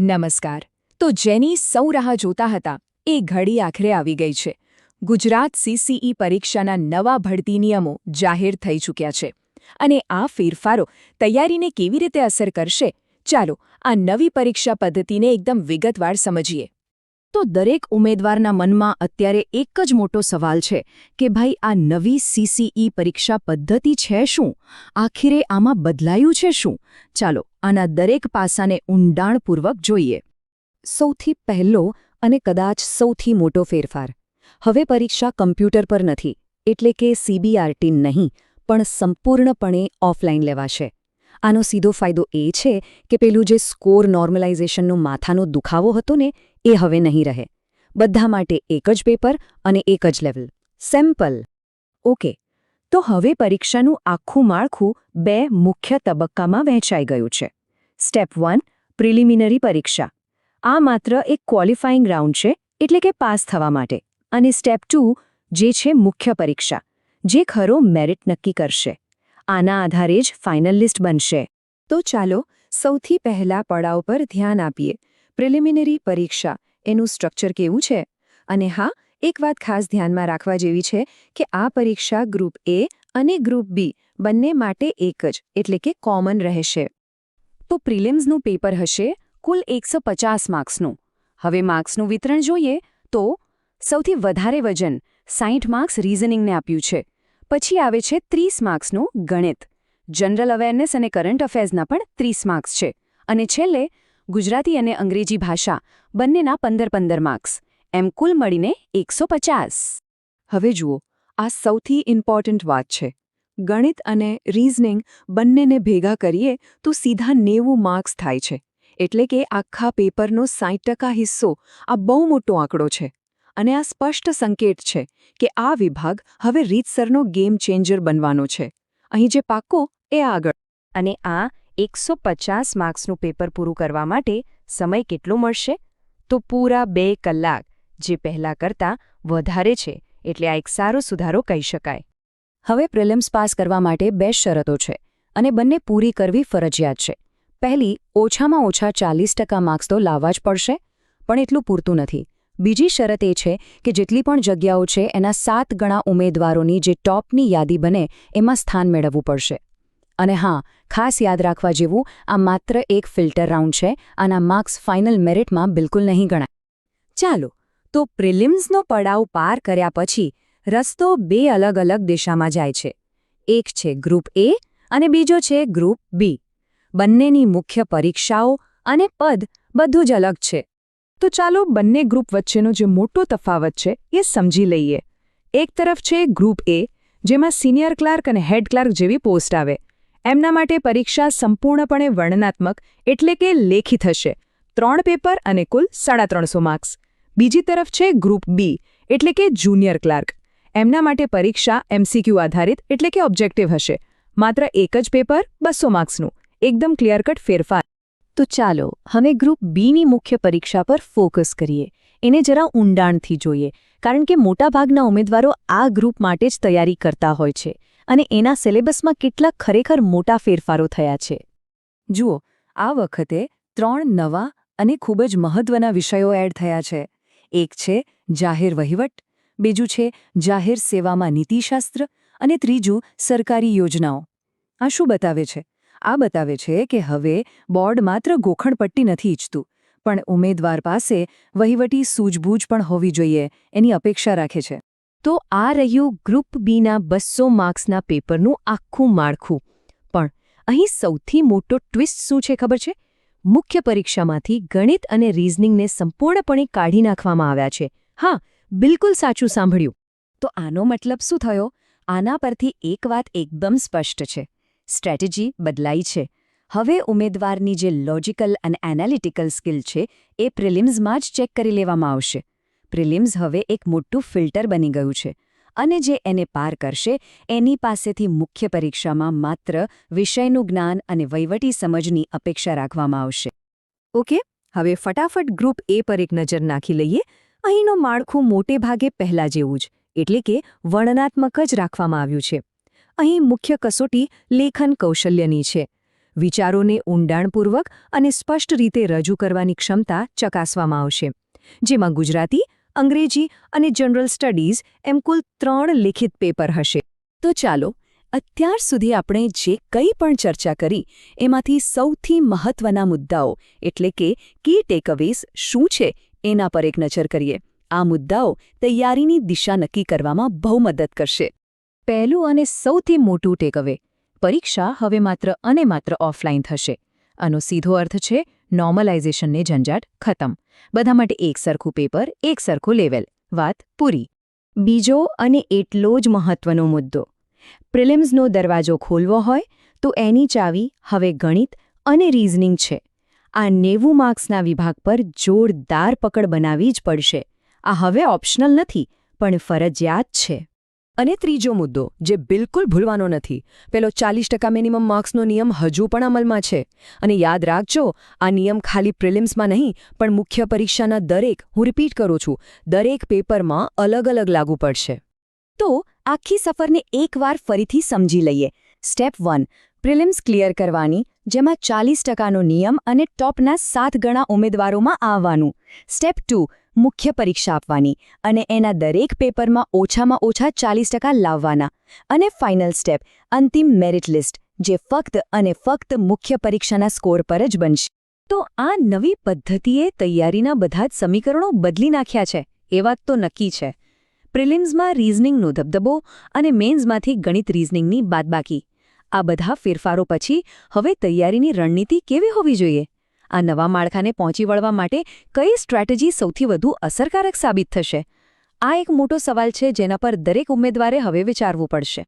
નમસ્કાર. તો જેની સૌ રાહ જોતા હતા, એ ઘડી આખરે આવી ગઈ છે. ગુજરાત સીસીઈ પરીક્ષાના નવા ભરતી નિયમો જાહેર થઈ ચૂક્યા છે. અને આ ફેરફારો તૈયારીને કેવી રીતે અસર કરશે? ચાલો, આ નવી પરીક્ષા પદ્ધતિને એકદમ વિગતવાર સમજીએ. તો દરેક ઉમેદવારના મનમાં અત્યારે એક જ મોટો સવાલ છે કે ભાઈ, આ નવી સીસીઈ પરીક્ષા પદ્ધતિ છે શું? આખરે આમાં બદલાયું છે શું? ચાલો, આના દરેક પાસાને ઊંડાણપૂર્વક જોઈએ. સૌથી પહેલો અને કદાચ સૌથી મોટો ફેરફાર. હવે પરીક્ષા કમ્પ્યુટર પર નથી, એટલે કે સીબીઆરટી નહીં, પણ સંપૂર્ણપણે ઓફલાઈન લેવાશે. આનો સીધો ફાયદો એ છે કે પેલું જે સ્કોર નોર્મલાઇઝેશનનો માથાનો દુખાવો હતો ને એ હવે નહીં રહે. બધા માટે એક જ પેપર અને એક જ લેવલ. સેમ્પલ. ઓકે. તો હવે પરીક્ષાનું આખું માળખું બે મુખ્ય તબક્કામાં વહેંચાઈ ગયું છે. સ્ટેપ વન, પ્રિલિમિનરી પરીક્ષા. આ માત્ર એક ક્વોલિફાઇંગ રાઉન્ડ છે, એટલે કે પાસ થવા માટે. અને સ્ટેપ ટુ, જે છે મુખ્ય પરીક્ષા, જે ખરો મેરિટ નક્કી કરશે. આના આધારે જ ફાઇનલ લિસ્ટ બનશે. તો ચાલો, સૌથી પહેલા પડાવ પર ધ્યાન આપીએ. પ્રિલિમિનરી પરીક્ષા. એનું સ્ટ્રક્ચર કેવું છે? અને હા, એક વાત ખાસ ધ્યાનમાં રાખવા જેવી છે કે આ પરીક્ષા ગ્રુપ એ અને ગ્રુપ બી બંને માટે એક જ, એટલે કે કોમન રહેશે. તો પ્રિલિમ્સનું પેપર હશે કુલ એકસો પચાસ માર્ક્સનું. હવે માર્ક્સનું વિતરણ જોઈએ તો સૌથી વધારે વજન સાઠ માર્ક્સ રીઝનિંગને આપ્યું છે. પછી આવે છે ત્રીસ માર્ક્સનું ગણિત. જનરલ અવેરનેસ અને કરંટ અફેર્સના પણ ત્રીસ માર્ક્સ છે. અને છેલ્લે ગુજરાતી અને અંગ્રેજી ભાષા બંનેના પંદર પંદર માર્ક્સ. એમ કુલ મળીને એકસો હવે જુઓ, આ સૌથી ઇમ્પોર્ટન્ટ વાત છે. ગણિત અને રીઝનિંગ બંનેને ભેગા કરીએ તો સીધા નેવું માર્ક્સ થાય છે. એટલે કે આખા પેપરનો સાઠ હિસ્સો આ બહુ મોટો આંકડો છે. અને આ સ્પષ્ટ સંકેત છે કે આ વિભાગ હવે રીતસરનો ગેમ ચેન્જર બનવાનો છે. અહીં જે પાકો, એ આગળ. અને આ એકસો પચાસ માર્ક્સનું પેપર પૂરું કરવા માટે સમય કેટલો મળશે? તો પૂરા બે કલાક, જે પહેલાં કરતાં વધારે છે, એટલે આ એક સારો સુધારો કહી શકાય. હવે પ્રિલિમ્સ પાસ કરવા માટે બે શરતો છે, અને બંને પૂરી કરવી ફરજિયાત છે. પહેલી, ઓછામાં ઓછા ચાલીસ ટકા માર્ક્સ તો લાવવા જ પડશે, પણ એટલું પૂરતું નથી. બીજી શરત એ છે કે જેટલી પણ જગ્યાઓ છે, એના સાત ગણા ઉમેદવારોની જે ટોપની યાદી બને, એમાં સ્થાન મેળવવું પડશે. અને હા, ખાસ યાદ રાખવા જેવું, આ માત્ર એક ફિલ્ટર રાઉન્ડ છે આના માર્ક્સ ફાઇનલ મેરિટમાં બિલકુલ નહીં ગણાય. ચાલો, તો પ્રિલિમ્સનો પડાવ પાર કર્યા પછી, રસ્તો બે અલગ અલગ દિશામાં જાય છે. એક છે ગ્રુપ એ અને બીજો છે ગ્રુપ બી બંનેની મુખ્ય પરીક્ષાઓ અને પદ બધું જ અલગ છે. તો ચાલો બંને ગ્રુપ વચ્ચેનો જે મોટો તફાવત છે એ સમજી લઈએ. એક તરફ છે ગ્રુપ એ જેમાં સિનિયર ક્લાર્ક અને હેડ ક્લાર્ક જેવી પોસ્ટ આવે. એમના માટે પરીક્ષા સંપૂર્ણપણે વર્ણનાત્મક એટલે કે લેખિત હશે. ત્રણ પેપર અને કુલ સાડા ત્રણસો માર્ક્સ. બીજી તરફ છે ગ્રુપ બી, એટલે કે જુનિયર ક્લાર્ક. એમના માટે પરીક્ષા એમસીક્યુ આધારિત એટલે કે ઓબ્જેક્ટિવ હશે. માત્ર એક જ પેપર, બસો માર્ક્સનું. એકદમ ક્લિયરકટ ફેરફાર. તો ચાલો, હવે ગ્રુપ બીની મુખ્ય પરીક્ષા પર ફોકસ કરીએ. એને જરા ઊંડાણથી જોઈએ, કારણ કે મોટાભાગના ઉમેદવારો આ ગ્રુપ માટે જ તૈયારી કરતા હોય છે. અને એના સિલેબસમાં કેટલાક ખરેખર મોટા ફેરફારો થયા છે. જુઓ, આ વખતે ત્રણ નવા અને ખૂબ જ મહત્વના વિષયો એડ થયા છે. એક છે જાહેર વહીવટ, બીજું છે જાહેર સેવામાં નીતિશાસ્ત્ર અને ત્રીજું સરકારી યોજનાઓ. આ શું બતાવે છે? આ બતાવે છે કે હવે બોર્ડ માત્ર ગોખણપટ્ટી નથી ઈચ્છતું, પણ ઉમેદવાર પાસે વહીવટી સૂઝબૂઝ પણ હોવી જોઈએ, એની અપેક્ષા રાખે છે. તો આ રહ્યું ગ્રુપ બીના બસો માર્ક્સના પેપરનું આખું માળખું. પણ અહીં સૌથી મોટો ટ્વિસ્ટ શું છે ખબર છે? મુખ્ય પરીક્ષામાંથી ગણિત અને રીઝનિંગને સંપૂર્ણપણે કાઢી નાખવામાં આવ્યા છે. હા, બિલકુલ સાચું સાંભળ્યું. તો આનો મતલબ શું થયો? આના પરથી એક વાત એકદમ સ્પષ્ટ છે. સ્ટ્રેટેજી બદલાઈ છે. હવે ઉમેદવારની જે લોજિકલ અને એનાલિટિકલ સ્કિલ છે, એ પ્રિલિમ્સમાં જ ચેક કરી લેવામાં આવશે. પ્રિલિમ્સ હવે એક મોટું ફિલ્ટર બની ગયું છે અને જે એને પાર કરશે, એની પાસેથી મુખ્ય પરીક્ષામાં માત્ર વિષયનું જ્ઞાન અને વહીવટી સમજની અપેક્ષા રાખવામાં આવશે. ઓકે, હવે ફટાફટ ગ્રુપ એ પર એક નજર નાખી લઈએ. અહીંનો માળખું મોટે ભાગે પહેલા જેવું જ, એટલે કે વર્ણનાત્મક જ રાખવામાં આવ્યું છે. અહીં મુખ્ય કસોટી લેખન કૌશલ્યની છે. વિચારોને ઊંડાણપૂર્વક અને સ્પષ્ટ રીતે રજૂ કરવાની ક્ષમતા ચકાસવામાં આવશે. જેમાં ગુજરાતી અંગ્રેજી અને જનરલ સ્ટડીઝ એમ કુલ ત્રણ લિખિત પેપર હશે. તો ચાલો, અત્યાર સુધી આપણે જે કંઈ પણ ચર્ચા કરી, એમાંથી સૌથી મહત્વના મુદ્દાઓ, એટલે કે કી ટેકઅવેઝ શું છે, એના પર એક નજર કરીએ. આ મુદ્દાઓ તૈયારીની દિશા નક્કી કરવામાં બહુ મદદ કરશે. પહેલું અને સૌથી મોટું ટેકઅવે, પરીક્ષા હવે માત્ર અને માત્ર ઓફલાઈન થશે. આનો સીધો અર્થ છે નોર્મલાઇઝેશનને ઝંઝાટ ખતમ. બધા માટે એક સરખું પેપર એક સરખું લેવલ વાત પૂરી. બીજો અને એટલો જ મહત્વનો મુદ્દો. પ્રિલિમ્સનો દરવાજો ખોલવો હોય તો એની ચાવી હવે ગણિત અને રીઝનિંગ છે. આ નેવું માર્ક્સના વિભાગ પર જોરદાર પકડ બનાવવી જ પડશે. આ હવે ઓપ્શનલ નથી, પણ ફરજિયાત છે. અને ત્રીજો મુદ્દો, જે બિલકુલ ભૂલવાનો નથી. પેલો ચાલીસ ટકા મિનિમમ માર્ક્સનો નિયમ હજુ પણ અમલમાં છે. અને યાદ રાખજો, આ નિયમ ખાલી પ્રિલિમ્સમાં નહીં, પણ મુખ્ય પરીક્ષાના દરેક, હું રિપીટ કરું છું, દરેક પેપરમાં અલગ અલગ લાગુ પડશે. તો, આખી સફરને એકવાર ફરીથી સમજી લઈએ. સ્ટેપ વન પ્રિલિમ્સ ક્લિયર કરવાની, જેમાં ચાલીસ ટકાનો નિયમ અને ટોપના સાત ગણા ઉમેદવારોમાં આવવાનું. સ્ટેપ ટુ મુખ્ય પરીક્ષા આપવાની અને એના દરેક પેપરમાં ઓછામાં ઓછા ચાલીસ લાવવાના. અને ફાઇનલ સ્ટેપ અંતિમ મેરિટ લિસ્ટ જે ફક્ત અને ફક્ત મુખ્ય પરીક્ષાના સ્કોર પર જ બનશે. તો આ નવી પદ્ધતિએ તૈયારીના બધા જ સમીકરણો બદલી નાખ્યા છે, એ વાત તો નક્કી છે. પ્રિલિમ્સમાં રીઝનિંગનો ધબધબો અને મેન્સમાંથી ગણિત રીઝનિંગની બાદબાકી. આ બધા ફેરફારો પછી હવે તૈયારીની રણનીતિ કેવી હોવી જોઈએ? આ નવા માળખાને પહોંચી વળવા માટે કઈ સ્ટ્રેટેજી સૌથી વધુ અસરકારક સાબિત થશે? આ એક મોટો સવાલ છે જેના પર દરેક ઉમેદવારે હવે વિચારવું પડશે.